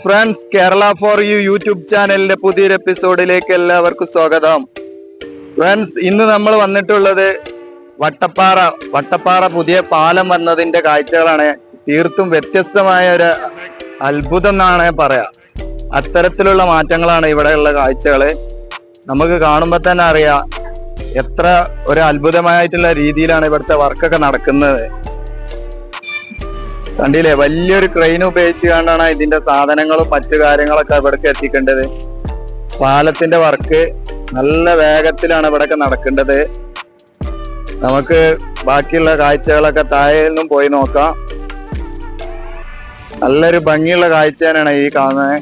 Friends Kerala for you YouTube ചാനലിന്റെ പുതിയൊരു എപ്പിസോഡിലേക്ക് എല്ലാവർക്കും സ്വാഗതം. ഫ്രണ്ട്സ് ഇന്ന് നമ്മൾ വന്നിട്ടുള്ളത് വട്ടപ്പാറ വട്ടപ്പാറ പുതിയ പാലം വന്നതിന്റെ കാഴ്ചകളാണ്. തീർത്തും വ്യത്യസ്തമായ ഒരു അത്ഭുതം എന്നാണ് പറയാ. അത്തരത്തിലുള്ള മാറ്റങ്ങളാണ് ഇവിടെയുള്ള കാഴ്ചകൾ. നമുക്ക് കാണുമ്പോൾ തന്നെ അറിയാം എത്ര ഒരു അത്ഭുതമായിട്ടുള്ള രീതിയിലാണ് ഇവിടുത്തെ വർക്കൊക്കെ നടക്കുന്നത്. കണ്ടില്ലേ? വലിയൊരു ക്രെയിൻ ഉപയോഗിച്ച് കണ്ടാണ് ഇതിന്റെ സാധനങ്ങളും മറ്റു കാര്യങ്ങളൊക്കെ ഇവിടേക്ക് എത്തിക്കേണ്ടത്. പാലത്തിന്റെ വർക്ക് നല്ല വേഗത്തിലാണ് ഇവിടൊക്കെ നടക്കേണ്ടത്. നമുക്ക് ബാക്കിയുള്ള കാഴ്ചകളൊക്കെ താഴെ നിന്നും പോയി നോക്കാം. നല്ലൊരു ഭംഗിയുള്ള കാഴ്ച തന്നെയാണ് ഈ കാണുന്നത്.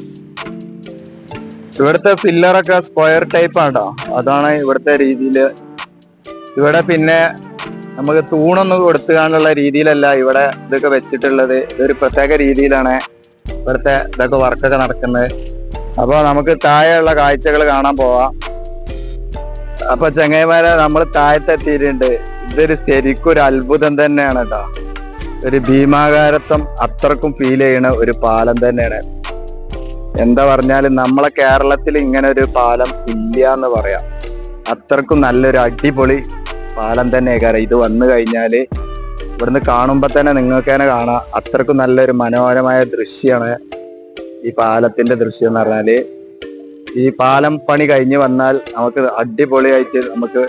ഇവിടുത്തെ ഫില്ലറൊക്കെ സ്ക്വയർ ടൈപ്പ് ആട്ടോ. അതാണ് ഇവിടുത്തെ രീതിയിൽ. ഇവിടെ പിന്നെ നമുക്ക് തൂണൊന്നും കൊടുത്തുകാണ്ടുള്ള രീതിയിലല്ല ഇവിടെ ഇതൊക്കെ വെച്ചിട്ടുള്ളത്. ഇതൊരു പ്രത്യേക രീതിയിലാണ് ഇവിടുത്തെ ഇതൊക്കെ വർക്കൊക്കെ നടക്കുന്നത്. അപ്പോൾ നമുക്ക് താഴെയുള്ള കാഴ്ചകൾ കാണാൻ പോവാം. അപ്പൊ ചെങ്ങൈമാരെ നമ്മൾ താഴത്തെത്തിയിട്ടുണ്ട്. ഇതൊരു ശരിക്കും ഒരു അത്ഭുതം തന്നെയാണ് കേട്ടോ ഒരു ഭീമാകാരത്വം അത്രക്കും ഫീൽ ചെയ്യണ ഒരു പാലം തന്നെയാണ്. എന്താ പറഞ്ഞാലും നമ്മളെ കേരളത്തിൽ ഇങ്ങനെ ഒരു പാലം ഇല്ല എന്ന് പറയാം. അത്രക്കും നല്ലൊരു അടിപൊളി പാലം തന്നെ കാരണം ഇത് വന്നു കഴിഞ്ഞാൽ ഇവിടുന്ന് കാണുമ്പോൾ തന്നെ നിങ്ങൾക്ക് തന്നെ കാണാം. അത്രക്കും നല്ലൊരു മനോഹരമായ ദൃശ്യമാണ് ഈ പാലത്തിന്റെ ദൃശ്യം എന്ന് പറഞ്ഞാൽ. ഈ പാലം പണി കഴിഞ്ഞ് വന്നാൽ നമുക്ക് അടിപൊളിയായിട്ട് നമുക്ക്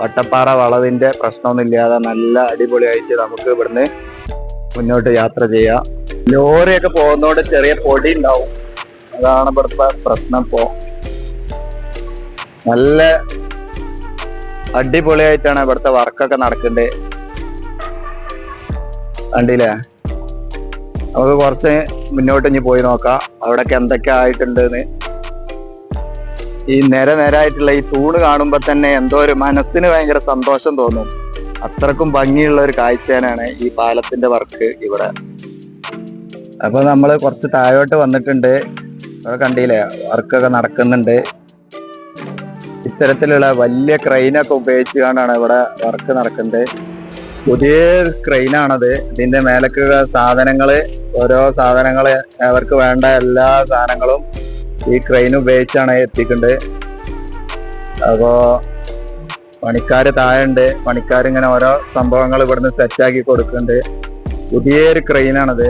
വട്ടപ്പാറ വളവിന്റെ പ്രശ്നമൊന്നുമില്ലാതെ നല്ല അടിപൊളിയായിട്ട് നമുക്ക് ഇവിടുന്ന് മുന്നോട്ട് യാത്ര ചെയ്യാം. ലോറിയൊക്കെ പോകുന്നതോടെ ചെറിയ പൊടി ഉണ്ടാവും. അതാണ് ഇവിടുത്തെ പ്രശ്നം ഇപ്പോ. നല്ല അടിപൊളിയായിട്ടാണ് ഇവിടുത്തെ വർക്കൊക്കെ നടക്കുന്നത് കണ്ടില്ലേ? നമുക്ക് കുറച്ച് മുന്നോട്ട് ഇനി പോയി നോക്കാം. അവിടൊക്കെ എന്തൊക്കെ ആയിട്ടുണ്ടെന്ന്. ഈ നേരെ നിരായിട്ടുള്ള ഈ തൂണ് കാണുമ്പോൾ തന്നെ എന്തോ ഒരു മനസ്സിന് ഭയങ്കര സന്തോഷം തോന്നും. അത്രക്കും ഭംഗിയുള്ള ഒരു കാഴ്ചയാണ് ഈ പാലത്തിന്റെ വർക്ക് ഇവിടെ. അപ്പൊ നമ്മൾ കുറച്ച് താഴോട്ട് വന്നിട്ടുണ്ട്. കണ്ടില്ലേ? വർക്കൊക്കെ നടക്കുന്നുണ്ട്. ഇത്തരത്തിലുള്ള വലിയ ക്രെയിനൊക്കെ ഉപയോഗിച്ച് കൊണ്ടാണ് ഇവിടെ വർക്ക് നടക്കുന്നത്. പുതിയ ക്രെയിനാണത് ഇതിന്റെ മേലക്ക് സാധനങ്ങൾ ഓരോ സാധനങ്ങൾ അവർക്ക് വേണ്ട എല്ലാ സാധനങ്ങളും ഈ ക്രെയിൻ ഉപയോഗിച്ചാണ് എത്തിക്കുന്നത്. അപ്പോ പണിക്കാർ താഴെയുണ്ട്. പണിക്കാരിങ്ങനെ ഓരോ സംഭവങ്ങൾ ഇവിടുന്ന് സെറ്റാക്കി കൊടുക്കുന്നുണ്ട്. പുതിയൊരു ക്രെയിനാണത്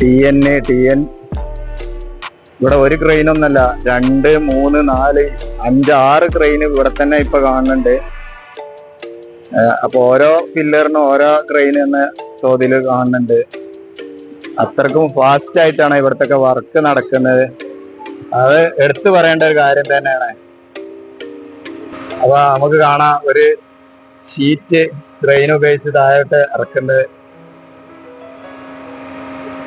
ടി എൻ ടി എൻ ഇവിടെ ഒരു ക്രെയിൻ ഒന്നല്ല രണ്ട് മൂന്ന് നാല് അഞ്ച് ആറ് ക്രെയിൻ ഇവിടെ തന്നെ ഇപ്പൊ കാണുന്നുണ്ട്. അപ്പൊ ഓരോ പില്ലറിനും ഓരോ ക്രെയിൻ എന്ന തോതിൽ കാണുന്നുണ്ട്. അത്രക്കും ഫാസ്റ്റ് ആയിട്ടാണ് ഇവിടത്തെ വർക്ക് നടക്കുന്നത്. അത് എടുത്തു പറയേണ്ട ഒരു കാര്യം തന്നെയാണ്. അപ്പൊ നമുക്ക് കാണാം ഒരു ഷീറ്റ് ക്രെയിൻ ഉപയോഗിച്ച് താഴോട്ട് ഇറക്കുന്നത്.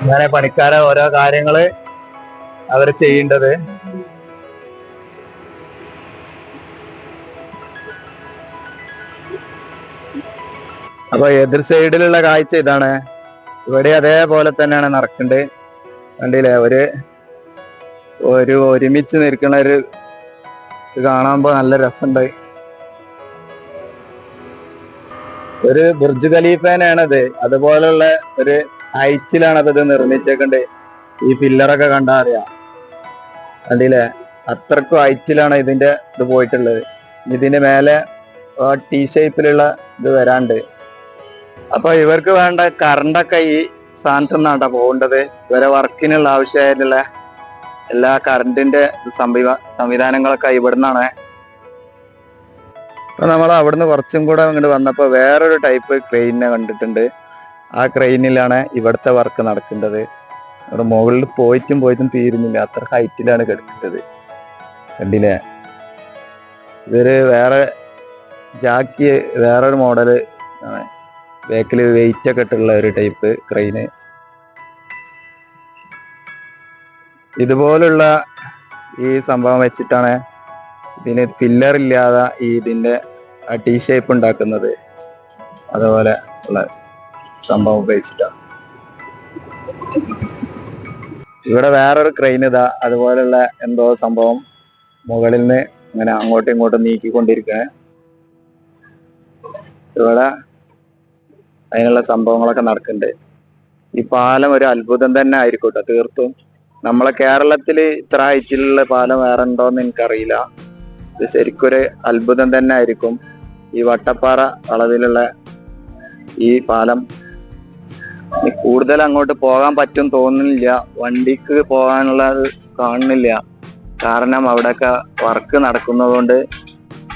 അങ്ങനെ പണിക്കാരെ ഓരോ കാര്യങ്ങൾ അവർ ചെയ്യേണ്ടത്? അപ്പൊ എതിർ സൈഡിലുള്ള കാഴ്ച ഇതാണ്. ഇവിടെ അതേപോലെ തന്നെയാണ് നടക്കേണ്ടത് കണ്ടില്ലേ? ഒരു ഒരു ഒരുമിച്ച് നിൽക്കുന്ന ഒരു കാണുമ്പോ നല്ല രസമുണ്ട്. ഒരു ബുർജ് ഖലീഫേനാണത് അതുപോലുള്ള ഒരു ഹൈറ്റിലാണ് അത് ഇത് നിർമ്മിച്ചേക്കണ്ടേ. ഈ പില്ലറൊക്കെ കണ്ടാ അറിയാം. കണ്ടില്ലേ അത്രക്കും ഹൈറ്റിലാണ് ഇതിന്റെ ഇത് പോയിട്ടുള്ളത്. ഇതിന്റെ മേലെ ടി ഷേപ്പിലുള്ള ഇത് വരാണ്ട്. അപ്പൊ ഇവർക്ക് വേണ്ട കറണ്ടൊക്കെ ഈ സ്ഥാനത്ത് നിന്നാണ് പോകേണ്ടത്. ഇവരെ വർക്കിനുള്ള ആവശ്യമായിട്ടുള്ള എല്ലാ കറണ്ടിന്റെ സംവിധാ സംവിധാനങ്ങളൊക്കെ ഇവിടുന്നാണ്. അപ്പൊ നമ്മൾ അവിടുന്ന് കുറച്ചും കൂടെ അങ്ങോട്ട് വന്നപ്പോ വേറൊരു ടൈപ്പ് ക്രെയിനെ കണ്ടിട്ടുണ്ട്. ആ ക്രെയിനിലാണ് ഇവിടുത്തെ വർക്ക് നടക്കേണ്ടത്. അവിടെ മുകളിൽ പോയിട്ടും പോയിട്ടും തീരുന്നില്ല. അത്ര ഹൈറ്റിലാണ് കിടക്കുന്നത് കണ്ടില്ലേ? ഇതൊരു വേറെ ജാക്കി വേറൊരു മോഡൽ ആണ്. ബാക്കിൽ വെയിറ്റ് ഒക്കെ ഇട്ടുള്ള ഒരു ടൈപ്പ് ക്രെയിന് ഇതുപോലുള്ള ഈ സംഭവം വെച്ചിട്ടാണ് ഇതിന് പില്ലർ ഇല്ലാതെ ഈ ഇതിന്റെ ടീ ഷേപ്പ് ഉണ്ടാക്കുന്നത്. അതുപോലെ ഉള്ള സംഭവം ഉപയോഗിച്ചിട്ടാണ്. ഇവിടെ വേറൊരു ക്രെയിൻ ഇതാ അതുപോലുള്ള എന്തോ സംഭവം മുകളിൽ നിന്ന് ഇങ്ങനെ അങ്ങോട്ടും ഇങ്ങോട്ടും നീക്കിക്കൊണ്ടിരിക്കണേ. ഇവിടെ അതിനുള്ള സംഭവങ്ങളൊക്കെ നടക്കുന്നുണ്ട്. ഈ പാലം ഒരു അത്ഭുതം തന്നെ ആയിരിക്കും തീർത്തും. നമ്മളെ കേരളത്തിൽ ഇത്ര ഹൈറ്റിലുള്ള പാലം വേറെ ഉണ്ടോന്ന് എനിക്കറിയില്ല. ഇത് ശരിക്കൊരു അത്ഭുതം തന്നെ ആയിരിക്കും. ഈ വട്ടപ്പാറ അളവിലുള്ള ഈ പാലം കൂടുതൽ അങ്ങോട്ട് പോകാൻ പറ്റും തോന്നുന്നില്ല. വണ്ടിക്ക് പോകാനുള്ളത് കാണുന്നില്ല. കാരണം അവിടെയൊക്കെ വർക്ക് നടക്കുന്നതുകൊണ്ട്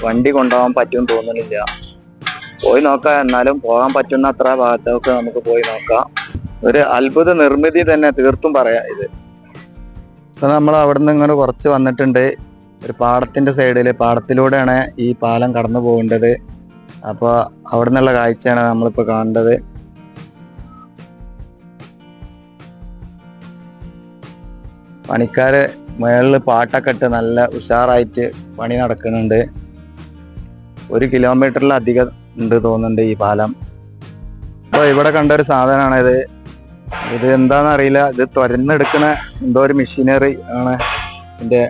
വണ്ടി കൊണ്ടുപോകാൻ പറ്റും തോന്നുന്നില്ല. പോയി നോക്കാം. എന്നാലും പോകാൻ പറ്റുന്ന അത്ര ഭാഗത്തൊക്കെ നമുക്ക് പോയി നോക്കാം. ഒരു അത്ഭുത നിർമ്മിതി തന്നെ തീർത്തും പറയാം ഇത്. ഇപ്പൊ നമ്മൾ അവിടെ നിന്ന് ഇങ്ങനെ കുറച്ച് വന്നിട്ടുണ്ട്. ഒരു പാടത്തിന്റെ സൈഡിൽ പാടത്തിലൂടെയാണ് ഈ പാലം കടന്നു പോകേണ്ടത്. അപ്പൊ അവിടെ നിന്നുള്ള കാഴ്ചയാണ് നമ്മളിപ്പോ കാണേണ്ടത്. പണിക്കാര് മേളിൽ പാട്ടൊക്കെ ഇട്ട് നല്ല ഉഷാറായിട്ട് പണി നടക്കുന്നുണ്ട്. ഒരു കിലോമീറ്ററിലധികം ഉണ്ട് തോന്നുന്നുണ്ട് ഈ പാലം. അപ്പൊ ഇവിടെ കണ്ട ഒരു സാധനമാണ് ഇത്. ഇത് അറിയില്ല. ഇത് തുരന്നെടുക്കുന്ന എന്തോ ഒരു മെഷീനറി ആണ്. ഇതിന്റെ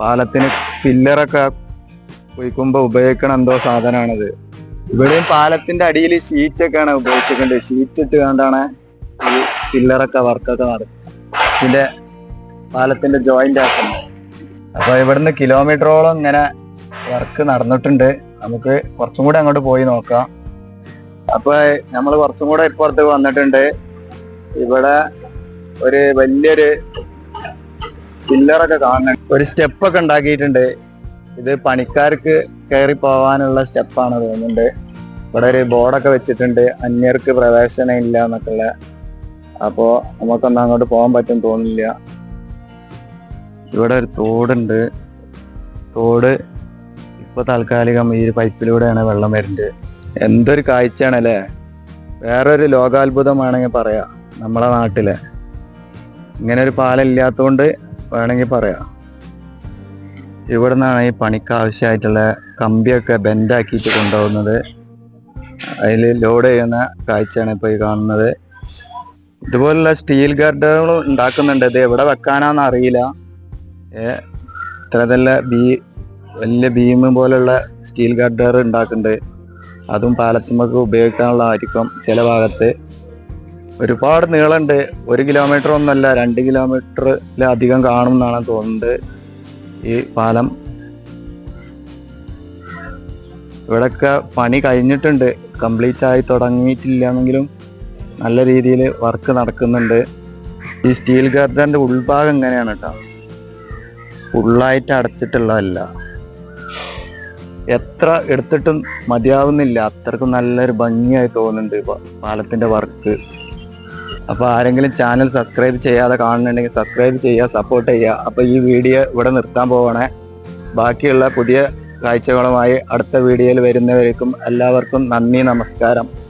പാലത്തിന് പില്ലറൊക്കെ കുഴിക്കുമ്പോ ഉപയോഗിക്കണ എന്തോ സാധനമാണിത്. ഇവിടെയും പാലത്തിന്റെ അടിയിൽ ഷീറ്റൊക്കെയാണ് ഉപയോഗിച്ചിട്ടുണ്ട് ഷീറ്റ് ഇട്ട് കണ്ടാണ് ഈ പില്ലറൊക്കെ വർക്കൊക്കെ നടക്കുന്നത് ഇതിന്റെ പാലത്തിന്റെ ജോയിന്റ് ആക്കുന്നത് അപ്പൊ ഇവിടുന്ന് കിലോമീറ്ററോളം ഇങ്ങനെ വർക്ക് നടന്നിട്ടുണ്ട്. നമുക്ക് കുറച്ചും കൂടെ അങ്ങോട്ട് പോയി നോക്കാം. അപ്പൊ നമ്മൾ കുറച്ചും കൂടെ ഇപ്പുറത്ത് വന്നിട്ടുണ്ട്. ഇവിടെ ഒരു വലിയൊരു പില്ലറൊക്കെ കാണുന്നുണ്ട്. ഒരു സ്റ്റെപ്പൊക്കെ ഉണ്ടാക്കിയിട്ടുണ്ട്. ഇത് പണിക്കാർക്ക് കയറി പോവാനുള്ള സ്റ്റെപ്പാണ് തോന്നുന്നുണ്ട്. ഇവിടെ ഒരു ബോർഡൊക്കെ വെച്ചിട്ടുണ്ട്. അന്യർക്ക് പ്രവേശനം ഇല്ല എന്നൊക്കെ ഉള്ള അപ്പോ നമുക്കൊന്നും അങ്ങോട്ട് പോകാൻ പറ്റും തോന്നില്ല ഇവിടെ ഒരു തോടുണ്ട്. തോട് ഇപ്പൊ താൽക്കാലികം ഈ ഒരു പൈപ്പിലൂടെയാണ് വെള്ളം വരുന്നത് എന്തൊരു കാഴ്ചയാണ് അല്ലേ വേറൊരു ലോകാത്ഭുതമാണെങ്കിൽ പറയാം നമ്മളെ നാട്ടിലെ. ഇങ്ങനെ ഒരു പാലം ഇല്ലാത്തതുകൊണ്ട് വേണമെങ്കിൽ പറയാം. ഇവിടെ നിന്നാണ് ഈ പണിക്ക് ആവശ്യമായിട്ടുള്ള കമ്പിയൊക്കെ ബെൻഡാക്കിയിട്ട് കൊണ്ടുപോകുന്നത്. അതിൽ ലോഡ് ചെയ്യുന്ന കാഴ്ചയാണ് ഇപ്പോൾ ഈ കാണുന്നത്. ഇതുപോലുള്ള സ്റ്റീൽ ഗാർഡുകളും ഉണ്ടാക്കുന്നുണ്ട്. ഇത് എവിടെ വെക്കാനാന്ന് അറിയില്ല. ഇത്ര നല്ല ബീ വലിയ ബീം പോലുള്ള സ്റ്റീൽ ഗഡർ ഉണ്ടാക്കുന്നുണ്ട്. അതും പാലത്തുമ്മക്ക് ഉപയോഗിക്കാനുള്ളതായിരിക്കും ചില ഭാഗത്ത്. ഒരുപാട് നീളമുണ്ട്. ഒരു കിലോമീറ്റർ ഒന്നല്ല രണ്ട് കിലോമീറ്ററിലധികം കാണും എന്നാണ് തോന്നുന്നത് ഈ പാലം. ഇവിടെയൊക്കെ പണി കഴിഞ്ഞിട്ടുണ്ട്. കംപ്ലീറ്റ് ആയി തുടങ്ങിയിട്ടില്ലെങ്കിലും നല്ല രീതിയിൽ വർക്ക് നടക്കുന്നുണ്ട്. ഈ സ്റ്റീൽ ഗാർഡന്റെ ഉൾഭാഗം എങ്ങനെയാണ് കേട്ടോ. ഫുള്ളായിട്ട് അടച്ചിട്ടുള്ളതല്ല. എത്ര എടുത്തിട്ടും മതിയാവുന്നില്ല. അത്രക്കും നല്ലൊരു ഭംഗിയായി തോന്നുന്നുണ്ട് പാലത്തിന്റെ വർക്ക്. അപ്പോൾ ആരെങ്കിലും ചാനൽ സബ്സ്ക്രൈബ് ചെയ്യാതെ കാണുന്നുണ്ടെങ്കിൽ സബ്സ്ക്രൈബ് ചെയ്യുക സപ്പോർട്ട് ചെയ്യുക. അപ്പൊ ഈ വീഡിയോ ഇവിടെ നിർത്താൻ പോവണേ. ബാക്കിയുള്ള പുതിയ കാഴ്ചകളുമായി അടുത്ത വീഡിയോയിൽ വരുന്നവർക്കും എല്ലാവർക്കും നന്ദി നമസ്കാരം.